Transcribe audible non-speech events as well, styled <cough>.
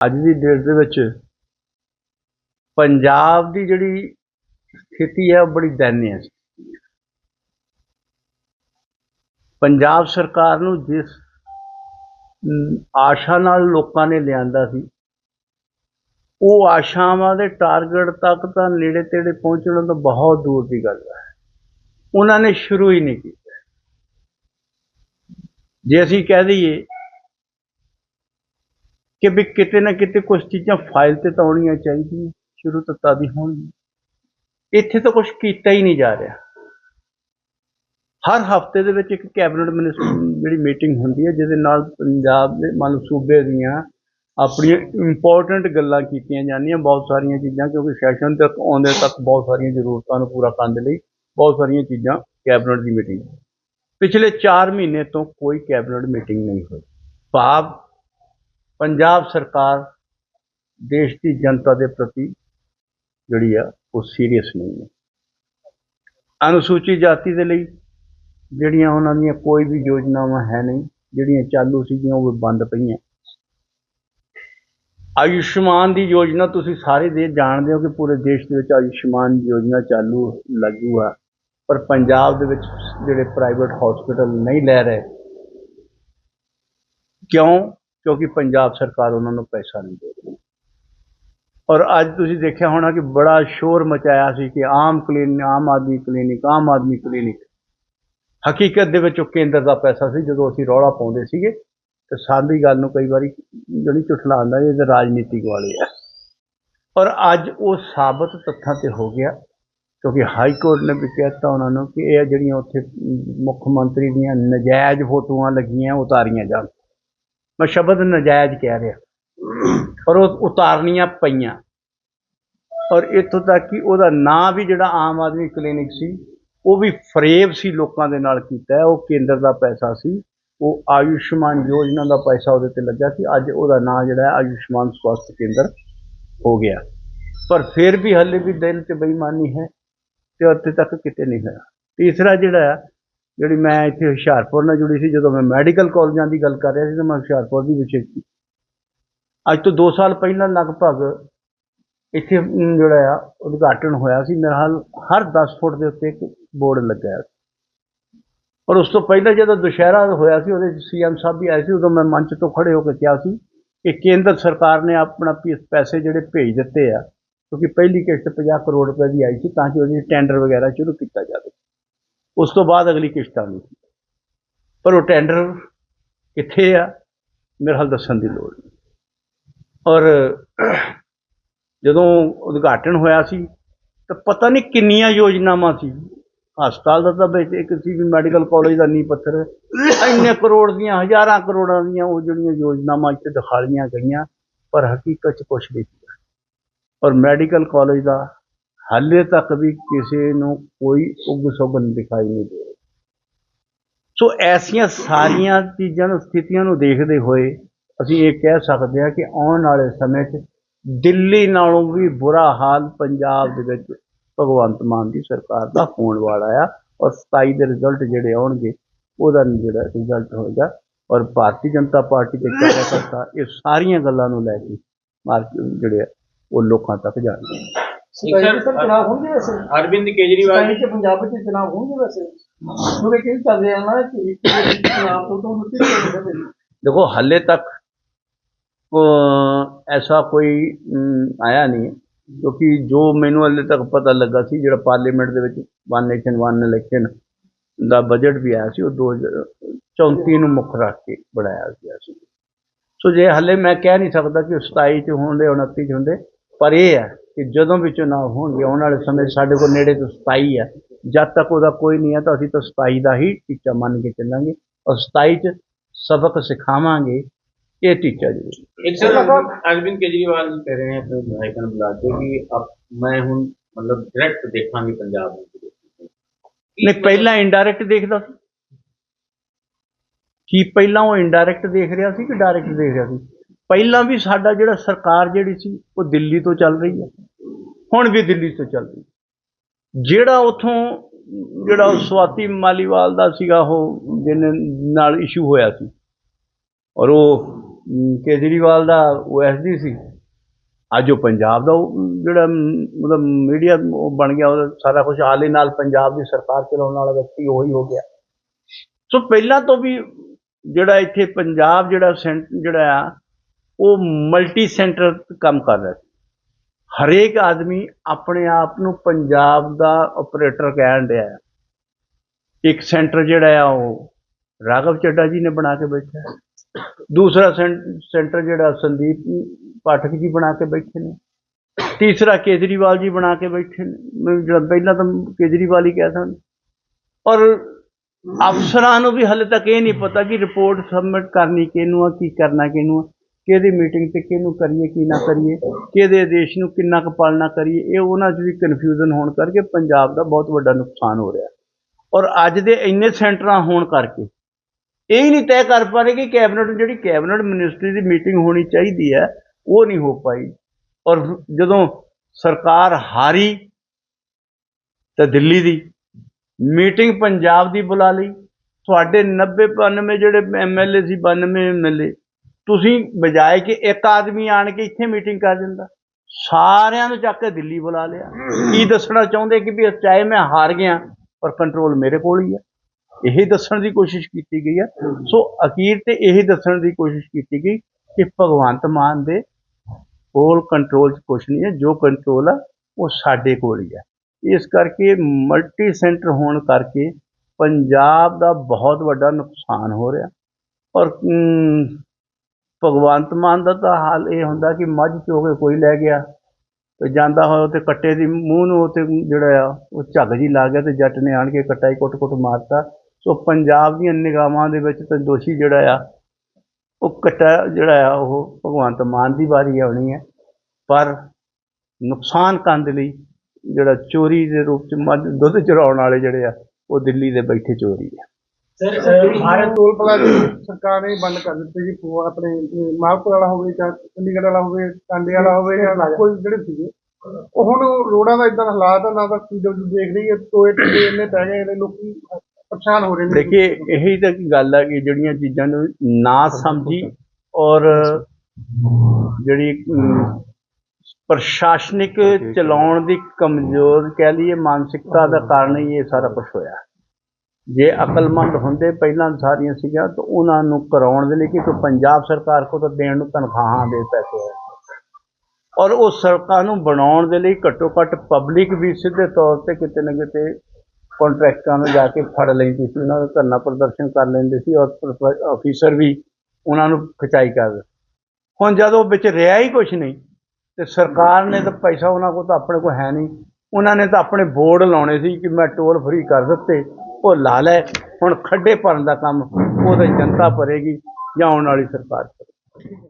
ਅੱਜ ਦੀ ਡੇਟ ਦੇ ਵਿੱਚ ਪੰਜਾਬ ਦੀ ਜਿਹੜੀ ਸਥਿਤੀ ਹੈ ਉਹ ਬੜੀ ਦਇਨੀय ਹੈ ਪੰਜਾਬ ਸਰਕਾਰ ਨੂੰ ਜਿਸ ਆਸ਼ਾ ਨਾਲ ਲੋਕਾਂ ਨੇ ਲਿਆਂਦਾ ਸੀ, ਉਹ ਆਸ਼ਾਵਾਂ ਦੇ ਟਾਰਗੇਟ ਤੱਕ ਤਾਂ ਨੇੜੇ ਤੇੜੇ ਪਹੁੰਚਣ ਤਾਂ ਬਹੁਤ ਦੂਰ ਦੀ ਗੱਲ ਹੈ। ਉਹਨਾਂ ਨੇ ਸ਼ੁਰੂ ਹੀ ਨਹੀਂ ਕੀਤਾ। ਜੇ ਅਸੀਂ ਕਹਿ ਦਈਏ ਕਿ ਵੀ ਕਿਤੇ ਨਾ ਕਿਤੇ ਕੁਝ ਚੀਜ਼ਾਂ ਫਾਈਲ ਤੇ ਤਾਂ ਆਉਣੀਆਂ ਚਾਹੀਦੀਆਂ, ਸ਼ੁਰੂ ਤੋਂ ਤਾਂ ਦੀ ਹੋਣਗੀਆਂ ਇੱਥੇ ਤਾਂ ਕੁਝ ਕੀਤਾ ਹੀ ਨਹੀਂ ਜਾ ਰਿਹਾ। ਹਰ ਹਫ਼ਤੇ ਦੇ ਵਿੱਚ ਇੱਕ ਕੈਬਨਿਟ ਮਿਨਿਸਟਰ ਜਿਹੜੀ ਮੀਟਿੰਗ ਹੁੰਦੀ ਹੈ, ਜਿਹਦੇ ਨਾਲ ਪੰਜਾਬ ਦੇ ਮੰਨ ਲਓ ਸੂਬੇ ਦੀਆਂ ਆਪਣੀਆਂ ਇੰਪੋਰਟੈਂਟ ਗੱਲਾਂ ਕੀਤੀਆਂ ਜਾਂਦੀਆਂ, ਬਹੁਤ ਸਾਰੀਆਂ ਚੀਜ਼ਾਂ, ਕਿਉਂਕਿ ਸੈਸ਼ਨ ਤੱਕ ਆਉਂਦੇ ਤੱਕ ਬਹੁਤ ਸਾਰੀਆਂ ਜ਼ਰੂਰਤਾਂ ਨੂੰ ਪੂਰਾ ਕਰਨ ਦੇ ਲਈ ਬਹੁਤ ਸਾਰੀਆਂ ਚੀਜ਼ਾਂ ਕੈਬਨਿਟ ਦੀ ਮੀਟਿੰਗ ਪਿਛਲੇ 4 ਮਹੀਨੇ ਤੋਂ ਕੋਈ ਕੈਬਨਿਟ ਮੀਟਿੰਗ ਨਹੀਂ ਹੋਈ। ਭਾਵ ਪੰਜਾਬ ਸਰਕਾਰ ਦੇਸ਼ ਦੀ ਜਨਤਾ ਦੇ ਪ੍ਰਤੀ ਜਿਹੜੀ ਆ, ਉਹ ਸੀਰੀਅਸ ਨਹੀਂ ਹੈ। ਅਨੁਸੂਚਿਤ ਜਾਤੀ ਦੇ ਲਈ ਜਿਹੜੀਆਂ ਉਹਨਾਂ ਦੀਆਂ ਕੋਈ ਵੀ ਯੋਜਨਾਵਾਂ ਹੈ ਨਹੀਂ, ਜਿਹੜੀਆਂ ਚਾਲੂ ਸੀਗੀਆਂ, ਉਹ ਵੀ ਬੰਦ ਪਈਆਂ। ਆਯੁਸ਼ਮਾਨ ਦੀ ਯੋਜਨਾ ਤੁਸੀਂ ਸਾਰੇ ਦੇ ਜਾਣਦੇ ਹੋ ਕਿ ਪੂਰੇ ਦੇਸ਼ ਦੇ ਵਿੱਚ ਆਯੁਸ਼ਮਾਨ ਯੋਜਨਾ ਚਾਲੂ ਲਾਗੂ ਆ, ਪਰ ਪੰਜਾਬ ਦੇ ਵਿੱਚ ਜਿਹੜੇ ਪ੍ਰਾਈਵੇਟ ਹਸਪੀਟਲ ਨਹੀਂ ਲੈ ਰਹੇ, ਕਿਉਂ? ਕਿਉਂਕਿ ਪੰਜਾਬ ਸਰਕਾਰ ਉਹਨਾਂ ਨੂੰ ਪੈਸਾ ਨਹੀਂ ਦੇ ਰਹੀ। ਔਰ ਅੱਜ ਤੁਸੀਂ ਦੇਖਿਆ ਹੋਣਾ ਕਿ ਬੜਾ ਸ਼ੋਰ ਮਚਾਇਆ ਸੀ ਕਿ Aam clinic, Aam Aadmi clinic, Aam Aadmi clinic. ਹਕੀਕਤ ਦੇ ਵਿੱਚ ਉਹ ਕੇਂਦਰ ਦਾ ਪੈਸਾ ਸੀ, ਜਦੋਂ ਅਸੀਂ ਰੌਲਾ ਪਾਉਂਦੇ ਸੀਗੇ, ਤੇ ਸਾਡੀ ਗੱਲ ਨੂੰ ਕਈ ਵਾਰੀ ਜਿਹੜੀ ਝੁਠਲਾਉਂਦਾ ਇਹ ਤਾਂ ਰਾਜਨੀਤਿਕ ਵਾਲੇ ਆ ਔਰ ਅੱਜ ਉਹ ਸਾਬਤ ਤੱਥਾਂ ਤੇ ਹੋ ਗਿਆ, ਕਿਉਂਕਿ ਹਾਈ ਕੋਰਟ ਨੇ ਵੀ ਕਹਿਤਾ ਉਹਨਾਂ ਨੂੰ ਕਿ ਇਹ ਜਿਹੜੀਆਂ ਉੱਥੇ ਮੁੱਖ ਮੰਤਰੀ ਦੀਆਂ ਨਜਾਇਜ਼ ਫੋਟੋਆਂ ਲੱਗੀਆਂ ਉਤਾਰੀਆਂ ਜਾਣ। ਮੈਂ ਸ਼ਬਦ ਨਜਾਇਜ਼ ਕਹਿ ਰਿਹਾ। ਔਰ ਉਹ ਉਤਾਰਨੀਆਂ ਪਈਆਂ। ਔਰ ਇੱਥੋਂ ਤੱਕ ਕਿ ਉਹਦਾ ਨਾਂ ਵੀ ਜਿਹੜਾ ਆਮ ਆਦਮੀ ਕਲੀਨਿਕ ਸੀ, ਉਹ ਵੀ ਫਰੇਬ ਸੀ ਲੋਕਾਂ ਦੇ ਨਾਲ ਕੀਤਾ। ਉਹ ਕੇਂਦਰ ਦਾ ਪੈਸਾ ਸੀ। ਉਹ ਆਯੁਸ਼ਮਾਨ ਯੋਜਨਾ ਦਾ ਪੈਸਾ ਉਹਦੇ ਤੇ ਲੱਗਾ ਸੀ। ਅੱਜ ਉਹਦਾ ਨਾਂ ਜਿਹੜਾ ਹੈ ਆਯੁਸ਼ਮਾਨ ਸਵਾਸਥ ਕੇਂਦਰ ਹੋ ਗਿਆ। ਪਰ ਫਿਰ ਵੀ ਹੱਲੇ ਵੀ ਦਿਲ 'ਚ ਬੇਈਮਾਨੀ ਹੈ ਤੇ ਉੱਥੇ ਤੱਕ ਕਿਤੇ ਨਹੀਂ ਹੋਇਆ। ਤੀਸਰਾ ਜਿਹੜਾ ਹੈ ਜਿਹੜੀ ਮੈਂ ਇੱਥੇ ਹੁਸ਼ਿਆਰਪੁਰ ਨਾਲ ਜੁੜੀ ਸੀ, ਜਦੋਂ ਮੈਂ ਮੈਡੀਕਲ ਕਾਲਜਾਂ ਦੀ ਗੱਲ ਕਰ ਰਿਹਾ ਸੀ, ਤਾਂ ਮੈਂ ਹੁਸ਼ਿਆਰਪੁਰ ਦੀ ਵਿਸ਼ੇ ਸੀ। ਅੱਜ ਤੋਂ 2 ਸਾਲ ਪਹਿਲਾਂ ਲਗਭਗ ਇੱਥੇ ਜਿਹੜਾ ਆ, ਉਦਘਾਟਨ ਹੋਇਆ ਸੀ। ਮੇਰੇ ਹਾਲ ਹਰ 10 ਫੁੱਟ ਦੇ ਉੱਤੇ ਇੱਕ ਬੋਰਡ ਲੱਗਿਆ ਔਰ ਉਸ ਤੋਂ ਪਹਿਲਾਂ ਜਦੋਂ ਦੁਸ਼ਹਿਰਾ ਹੋਇਆ ਸੀ, ਉਹਦੇ ਸੀਐਮ ਸਾਹਿਬ ਵੀ ਆਏ ਸੀ, ਉਦੋਂ ਮੈਂ ਮੰਚ ਤੋਂ ਖੜੇ ਹੋ ਕੇ ਕਿਹਾ ਸੀ ਕਿ ਕੇਂਦਰ ਸਰਕਾਰ ਨੇ ਆਪਣਾ ਪੀ- ਪੈਸੇ ਜਿਹੜੇ ਭੇਜ ਦਿੱਤੇ ਆ, ਕਿਉਂਕਿ ਪਹਿਲੀ ਕਿਸ਼ਤ 50 ਕਰੋੜ ਰੁਪਏ ਦੀ ਆਈ ਸੀ, ਤਾਂ ਕਿ ਉਹਦੀ ਟੈਂਡਰ ਵਗੈਰਾ ਸ਼ੁਰੂ ਕੀਤਾ ਜਾਵੇ। ਉਸ ਤੋਂ ਬਾਅਦ ਅਗਲੀ ਕਿਸ਼ਤ ਆਉਣੀ ਸੀ। ਪਰ ਉਹ ਟੈਂਡਰ ਕਿੱਥੇ ਆ, ਮੇਰੇ ਹਾਲ ਦੱਸਣ ਦੀ ਲੋੜ ਨਹੀਂ। ਔਰ ਜਦੋਂ ਉਦਘਾਟਨ ਹੋਇਆ ਸੀ, ਤਾਂ ਪਤਾ ਨਹੀਂ ਕਿੰਨੀਆਂ ਯੋਜਨਾਵਾਂ ਸੀ। ਹਸਪਤਾਲ ਦਾ ਤਾਂ ਵਿੱਚ ਇੱਕ ਸੀ ਵੀ ਮੈਡੀਕਲ ਕਾਲਜ ਦਾ ਨੀਂਹ ਪੱਥਰ। ਇੰਨੇ ਕਰੋੜ ਦੀਆਂ, ਹਜ਼ਾਰਾਂ ਕਰੋੜਾਂ ਦੀਆਂ ਉਹ ਜਿਹੜੀਆਂ ਯੋਜਨਾਵਾਂ ਇੱਥੇ ਦਿਖਾਲੀਆਂ ਗਈਆਂ, ਪਰ ਹਕੀਕਤ 'ਚ ਕੁਛ ਨਹੀਂ ਸੀ। ਔਰ ਮੈਡੀਕਲ ਕਾਲਜ ਦਾ ਹਾਲੇ ਤੱਕ ਵੀ ਕਿਸੇ ਨੂੰ ਕੋਈ ਉਗ ਸੁਗਨ ਦਿਖਾਈ ਨਹੀਂ ਦੇ ਰਹੀ। ਸੋ ਐਸੀਆਂ ਸਾਰੀਆਂ ਚੀਜ਼ਾਂ ਨੂੰ ਸਥਿਤੀਆਂ ਨੂੰ ਦੇਖਦੇ ਹੋਏ ਅਸੀਂ ਇਹ ਕਹਿ ਸਕਦੇ ਹਾਂ ਕਿ ਆਉਣ ਵਾਲੇ ਸਮੇਂ 'ਚ ਦਿੱਲੀ ਨਾਲੋਂ ਵੀ ਬੁਰਾ ਹਾਲ ਪੰਜਾਬ ਦੇ ਵਿੱਚ ਭਗਵੰਤ ਮਾਨ ਦੀ ਸਰਕਾਰ ਦਾ ਹੋਣ ਵਾਲਾ ਆ ਔਰ 27 ਦੇ ਰਿਜ਼ਲਟ ਜਿਹੜੇ ਆਉਣਗੇ ਉਹਦਾ ਜਿਹੜਾ ਰਿਜ਼ਲਟ ਹੋਏਗਾ ਔਰ ਭਾਰਤੀ ਜਨਤਾ ਪਾਰਟੀ ਦੇ ਕਾਰਜਕਰਤਾ ਇਹ ਸਾਰੀਆਂ ਗੱਲਾਂ ਨੂੰ ਲੈ ਕੇ ਮਾਰਕ ਜਿਹੜੇ ਆ, ਉਹ ਲੋਕਾਂ ਤੱਕ ਜਾਣਗੇ ਸਰ ਚੁਣਾਵ ਹੋਣਗੇ ਵੈਸੇ ਅਰਵਿੰਦ ਕੇਜਰੀਵਾਲ ਸਤਾਈ ਚ ਪੰਜਾਬ ਵਿੱਚ ਚੁਣਾਵ ਹੋਣਗੇ ਵੈਸੇ ਕਿਉਂਕਿ ਕੀ ਚੱਲ ਰਿਹਾ ਨਾ ਕਿ ਇੱਕ ਵਾਰੀ ਪੰਜਾਬ ਤੋਂ ਤੋਂ ਮੁਕਤੀ ਹੋ ਸਕਦੇ देखो हाले तक ਅਹ, ਐਸਾ ਕੋਈ ਅਮ, ਆਇਆ ਨਹੀਂ ਕਿਉਂਕਿ ਜੋ ਮੈਨੂੰ ਹਾਲੇ ਤੱਕ ਪਤਾ ਲੱਗਾ ਸੀ ਜਿਹੜਾ ਪਾਰਲੀਮੈਂਟ ਦੇ ਵਿੱਚ ਵਨ ਨੇਸ਼ਨ ਵਨ ਇਲੈਕਸ਼ਨ ਦਾ ਬਜਟ ਵੀ ਆਇਆ ਸੀ ਉਹ 2034 ਨੂੰ ਮੁੱਖ ਰੱਖ ਕੇ ਬਣਾਇਆ ਗਿਆ ਸੀ ਸੋ ਜੇ ਹਾਲੇ ਮੈਂ ਕਹਿ ਨਹੀਂ ਸਕਦਾ ਕਿ ਉਹ 27 ਚ ਹੋਣਦੇ 29 ਚ ਹੁੰਦੇ ਪਰ ਇਹ ਹੈ ਕਿ ਜਦੋਂ ਵੀ ਚੁਣਾਵ ਹੋਣਗੇ ਆਉਣ ਵਾਲੇ ਸਮੇਂ ਸਾਡੇ ਕੋਲ ਨੇੜੇ ਤੋਂ 27 ਹੈ। ਜਦ ਤੱਕ ਉਹਦਾ ਕੋਈ ਨਹੀਂ ਹੈ ਤਾਂ ਅਸੀਂ ਤਾਂ 27 ਦਾ ਹੀ ਟੀਚਾ ਮੰਨ ਕੇ ਚੱਲਾਂਗੇ ਔਰ 27 ਚ ਸਬਕ ਸਿਖਾਵਾਂਗੇ। ਇਹ ਟੀਚਾ ਜੀ। ਇੱਕ ਸਰ ਅਰਵਿੰਦ ਕੇਜਰੀਵਾਲ ਜੀ ਕਹਿ ਰਹੇ ਹਨ ਆਪਣੇ ਵਿਧਾਇਕਾਂ ਨੂੰ ਬੁਲਾ ਕੇ ਕਿ ਅਬ ਮੈਂ ਹੁਣ ਮਤਲਬ ਡਾਇਰੈਕਟ ਦੇਖਾਂਗੇ ਪੰਜਾਬ ਨੂੰ। ਨੇ ਪਹਿਲਾਂ ਇਨਡਾਇਰੈਕਟ ਦੇਖਦਾ ਸੀ। ਕੀ ਪਹਿਲਾਂ ਉਹ ਇਨਡਾਇਰੈਕਟ ਦੇਖ ਰਿਹਾ ਸੀ ਕਿ ਡਾਇਰੈਕਟ ਦੇਖ ਰਿਹਾ ਸੀ? ਪਹਿਲਾਂ ਵੀ ਸਾਡਾ ਜਿਹੜਾ ਸਰਕਾਰ ਜਿਹੜੀ ਸੀ, ਉਹ ਦਿੱਲੀ ਤੋਂ ਚੱਲ ਰਹੀ ਹੈ। ਹੁਣ ਵੀ ਦਿੱਲੀ ਤੋਂ ਚੱਲ ਰਹੀ ਜਿਹੜਾ ਉਥੋਂ, ਜਿਹੜਾ ਉਹ ਸਵਾਤੀ ਮਾਲੀਵਾਲ ਦਾ ਸੀਗਾ, ਉਹ ਜਿਹਨੇ ਨਾਲ ਇਸ਼ੂ ਹੋਇਆ ਸੀ, ਔਰ ਉਹ ਕੇਜਰੀਵਾਲ ਦਾ ਉਹ ਓਐਸਡੀ ਸੀ। ਅੱਜ ਉਹ ਪੰਜਾਬ ਦਾ ਉਹ, ਜਿਹੜਾ, ਮਤਲਬ ਮੀਡੀਆ ਉਹ ਬਣ ਗਿਆ, ਉਹਦਾ ਸਾਰਾ ਕੁਝ ਹਾਲ ਹੀ ਨਾਲ ਪੰਜਾਬ ਦੀ ਸਰਕਾਰ ਚਲਾਉਣ ਵਾਲਾ ਵਿਅਕਤੀ ਉਹੀ ਹੋ ਗਿਆ। ਸੋ ਪਹਿਲਾਂ ਤੋਂ ਵੀ ਜਿਹੜਾ ਇੱਥੇ ਪੰਜਾਬ ਜਿਹੜਾ ਸੈਂਟ, ਜਿਹੜਾ ਆ ਉਹ ਮਲਟੀ ਸੈਂਟਰ ਕੰਮ ਕਰ ਰਿਹਾ ਸੀ। ਹਰੇਕ ਆਦਮੀ ਆਪਣੇ ਆਪ ਨੂੰ ਪੰਜਾਬ ਦਾ ਆਪਰੇਟਰ ਕਹਿਣ ਰਿਹਾ ਹੈ। ਇੱਕ ਸੈਂਟਰ ਜਿਹੜਾ ਆ ਉਹ ਰਾਘਵ ਚੱਡਾ ਜੀ ਨੇ ਬਣਾ ਕੇ ਬੈਠਾ ਦੂਸਰਾ ਸੈਂ- ਸੈਂਟਰ ਜਿਹੜਾ ਸੰਦੀਪ ਪਾਠਕ ਜੀ ਬਣਾ ਕੇ ਬੈਠੇ ਨੇ। ਤੀਸਰਾ ਕੇਜਰੀਵਾਲ ਜੀ ਬਣਾ ਕੇ ਬੈਠੇ ਨੇ। ਮੈਂ ਜਿਹੜਾ ਪਹਿਲਾਂ ਤਾਂ ਕੇਜਰੀਵਾਲ ਹੀ ਕਹਿ ਸਕਦਾ। ਔਰ ਅਫਸਰਾਂ ਨੂੰ ਵੀ ਹਲੇ ਤੱਕ ਇਹ ਨਹੀਂ ਪਤਾ ਕਿ ਰਿਪੋਰਟ ਸਬਮਿਟ ਕਰਨੀ ਕਿਹਨੂੰ ਆ, ਕੀ ਕਰਨਾ ਕਿਹਨੂੰ ਆ। ਕਿਹਦੀ ਮੀਟਿੰਗ ਤੇ ਕਿਹਨੂੰ ਕਰੀਏ, ਕੀ ਨਾ ਕਰੀਏ, ਕਿਹਦੇ ਆਦੇਸ਼ ਨੂੰ ਕਿੰਨਾ ਕੁ ਪਾਲਣਾ ਕਰੀਏ, ਇਹ ਉਹਨਾਂ 'ਚ ਵੀ ਕਨਫਿਊਜ਼ਨ ਹੋਣ ਕਰਕੇ ਪੰਜਾਬ ਦਾ ਬਹੁਤ ਵੱਡਾ ਨੁਕਸਾਨ ਹੋ ਰਿਹਾ। ਔਰ ਅੱਜ ਦੇ ਇੰਨੇ ਸੈਂਟਰਾਂ ਹੋਣ ਕਰਕੇ ਇਹ ਹੀ ਨਹੀਂ ਤੈਅ ਕਰ ਪਾ ਰਹੇ ਕਿ ਕੈਬਨਿਟ ਨੂੰ ਜਿਹੜੀ ਕੈਬਨਿਟ ਮਿਨਿਸਟਰੀ ਦੀ ਮੀਟਿੰਗ ਹੋਣੀ ਚਾਹੀਦੀ ਹੈ, ਉਹ ਨਹੀਂ ਹੋ ਪਾਈ। ਔਰ ਜਦੋਂ ਸਰਕਾਰ ਹਾਰੀ ਤਾਂ ਦਿੱਲੀ ਦੀ ਮੀਟਿੰਗ ਪੰਜਾਬ ਦੀ ਬੁਲਾ ਲਈ। ਤੁਹਾਡੇ 90 92 ਜਿਹੜੇ ਐਮਐਲਏ ਸੀ 92 ਐਮਐਲਏ ਤੁਸੀਂ ਬਜਾਏ ਕਿ ਇੱਕ ਆਦਮੀ ਆਣ ਕੇ ਇੱਥੇ ਮੀਟਿੰਗ ਕਰ ਦਿੰਦਾ। ਸਾਰਿਆਂ ਨੂੰ ਚੱਕ ਕੇ ਦਿੱਲੀ ਬੁਲਾ ਲਿਆ। ਕੀ ਦੱਸਣਾ ਚਾਹੁੰਦੇ ਕਿ ਵੀ ਚਾਹੇ ਮੈਂ ਹਾਰ ਗਿਆ ਪਰ ਕੰਟਰੋਲ ਮੇਰੇ ਕੋਲ ਹੀ ਹੈ ਇਹੀ ਦੱਸਣ ਦੀ ਕੋਸ਼ਿਸ਼ ਕੀਤੀ ਗਈ ਹੈ ਸੋ ਅਖੀਰ ਤੇ ਇਹੀ ਦੱਸਣ ਦੀ ਕੋਸ਼ਿਸ਼ ਕੀਤੀ ਗਈ ਕਿ ਭਗਵੰਤ ਮਾਨ ਦੇ ਕੋਲ ਕੰਟਰੋਲ 'ਚ ਕੁਛ ਨਹੀਂ ਹੈ ਜੋ ਕੰਟਰੋਲ ਆ ਉਹ ਸਾਡੇ ਕੋਲ ਹੀ ਹੈ ਇਸ ਕਰਕੇ ਮਲਟੀ ਸੈਂਟਰ ਹੋਣ ਕਰਕੇ ਪੰਜਾਬ ਦਾ ਬਹੁਤ ਵੱਡਾ ਨੁਕਸਾਨ ਹੋ ਰਿਹਾ। ਔਰ ਭਗਵੰਤ ਮਾਨ ਦਾ ਤਾਂ ਹਾਲ ਇਹ ਹੁੰਦਾ ਕਿ ਮੱਝ ਚੋ ਕੇ ਕੋਈ ਲੈ ਗਿਆ ਤੇ ਜਾਂਦਾ ਹੋਇਆ ਤੇ ਕੱਟੇ ਦੀ ਮੂੰਹ ਨੂੰ ਤੇ ਜਿਹੜਾ ਆ, ਉਹ ਝੱਗ ਜੀ ਲਾ ਗਿਆ ਤੇ ਜੱਟ ਨੇ ਆਣ ਕੇ ਕੱਟਾ ਹੀ ਕੁੱਟ-ਕੁੱਟ ਮਾਰਤਾ। ਸੋ ਪੰਜਾਬ ਦੀਆਂ ਨਿਗਾਹਾਂ ਦੇ ਵਿੱਚ ਤਾਂ ਦੋਸ਼ੀ ਜਿਹੜਾ ਆ, ਉਹ ਕੱਟਾ ਜਿਹੜਾ ਆ, ਉਹ ਭਗਵੰਤ ਮਾਨ ਦੀ ਵਾਰੀ ਆਉਣੀ ਹੈ। ਪਰ ਨੁਕਸਾਨ ਕਰਨ ਦੇ ਲਈ ਜਿਹੜਾ ਚੋਰੀ ਦੇ ਰੂਪ ਚ ਮੱਝ ਦੁੱਧ ਚਰਾਉਣ ਵਾਲੇ ਜਿਹੜੇ ਆ, ਉਹ ਦਿੱਲੀ ਦੇ ਬੈਠੇ ਚੋਰੀ ਆ। ਸਰ ਭਾਰਤ ਟੋਲ ਪਲਾਜ਼ਾ <coughs> ਸਰਕਾਰ ਨੇ ਬੰਦ ਕਰ ਦਿੱਤੇ ਜੀ ਆਪਣੇ ਮਾਲਪੁਰ ਵਾਲਾ ਹੋਵੇ ਜਾਂ ਚੰਡੀਗੜ੍ਹ ਵਾਲਾ ਹੋਵੇ ਕਾਂਡੇ ਵਾਲਾ ਹੋਵੇ ਜਾਂ ਕੋਈ ਜਿਹੜੇ ਸੀਗੇ ਉਹ ਹੁਣ ਰੋਡਾਂ ਦਾ ਇਦਾਂ ਹਾਲਾਤ ਆ ਨਾ ਤਾਂ ਸੀਡਬਲਯੂ ਦੇਖ ਰਹੀ ਹੈ ਟੋਏ ਟੱਡੇ ਇੰਨੇ ਪੈ ਗਏ ਨੇ ਲੋਕੀ ਪਰੇਸ਼ਾਨ ਹੋ ਰਹੇ ਨੇ। ਦੇਖਿਏ ਇਹੀ ਤਾਂ ਗੱਲ ਹੈ ਕਿ ਜਿਹੜੀਆਂ ਚੀਜ਼ਾਂ ਨੂੰ ਨਾ ਸਮਝੀ ਔਰ ਜਿਹੜੀ ਪ੍ਰਸ਼ਾਸਨਿਕ ਚਲਾਉਣ ਦੀ ਕਮਜ਼ੋਰ ਕਹਿ ਲਈਏ ਮਾਨਸਿਕਤਾ ਦਾ ਕਾਰਨ ਹੀ ਇਹ ਸਾਰਾ ਕੁਝ ਹੋਇਆ। ਜੇ ਅਕਲਮੰਦ ਹੁੰਦੇ ਪਹਿਲਾਂ ਸਾਰੀਆਂ ਸੀਗੀਆਂ, ਤਾਂ ਉਹਨਾਂ ਨੂੰ ਕਰਾਉਣ ਦੇ ਲਈ ਕਿ ਪੰਜਾਬ ਸਰਕਾਰ ਕੋ ਤਾਂ ਦੇਣ ਨੂੰ ਤਨਖਾਹਾਂ ਦੇ ਪੈਸੇ ਹੈ। ਔਰ ਉਹ ਸੜਕਾਂ ਨੂੰ ਬਣਾਉਣ ਦੇ ਲਈ ਘੱਟੋ ਘੱਟ ਪਬਲਿਕ ਵੀ ਸਿੱਧੇ ਤੌਰ ਤੇ ਕਿਤੇ ਨਾ ਕਿਤੇ ਕੰਟਰੈਕਟਰਾਂ ਨੂੰ ਜਾ ਕੇ ਫੜ ਲੈਂਦੀ ਸੀ, ਉਹਨਾਂ ਦਾ ਧਰਨਾ ਪ੍ਰਦਰਸ਼ਨ ਕਰ ਲੈਂਦੇ ਸੀ ਔਰ ਅਫੀਸਰ ਵੀ ਉਹਨਾਂ ਨੂੰ ਖਿਚਾਈ ਕਰਦੇ ਹੁਣ ਜਦੋਂ ਵਿੱਚ ਰਿਹਾ ਹੀ ਕੁਝ ਨਹੀਂ, ਤੇ ਸਰਕਾਰ ਨੇ ਤਾਂ ਪੈਸਾ ਉਹਨਾਂ ਕੋਲ ਤਾਂ ਆਪਣੇ ਕੋਲ ਹੈ ਨਹੀਂ। ਉਹਨਾਂ ਨੇ ਤਾਂ ਆਪਣੇ ਬੋਰਡ ਲਾਉਣੇ ਸੀ ਕਿ ਮੈਂ ਟੋਲ ਫ੍ਰੀ ਕਰ ਦਿੱਤੇ। ਉਹ ਲਾ ਲੈ, ਹੁਣ ਖੱਡੇ ਭਰਨ ਦਾ ਕੰਮ ਉਹਦੇ ਜਨਤਾ ਭਰੇਗੀ ਜਾਂ ਆਉਣ ਵਾਲੀ ਸਰਕਾਰ ਕਰੇਗੀ